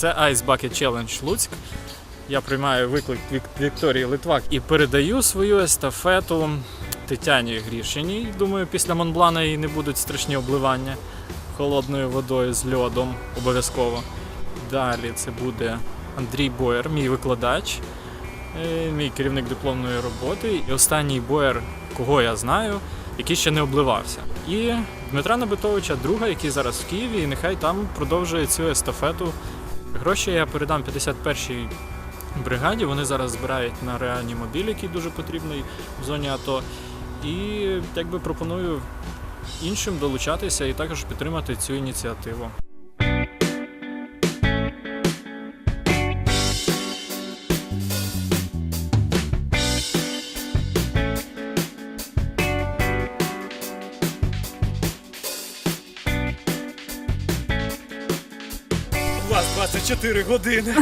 це Ice Bucket Challenge Луцьк. Я приймаю виклик Вік- Вікторії Литвак і передаю свою естафету Тетяні Грішиній. Думаю, після Монблана їй не будуть страшні обливання холодною водою з льодом обов'язково. Далі це буде Андрій Боєр, мій викладач, е, мій керівник дипломної роботи. І останній боєр, кого я знаю, який ще не обливався. І Дмитра Набитовича, друга, який зараз в Києві, і нехай там продовжує цю естафету. Гроші я передам 51-й бригаді. Вони зараз збирають на реальні мобіль, який дуже потрібний в зоні АТО. І якби пропоную іншим долучатися і також підтримати цю ініціативу. 24 години.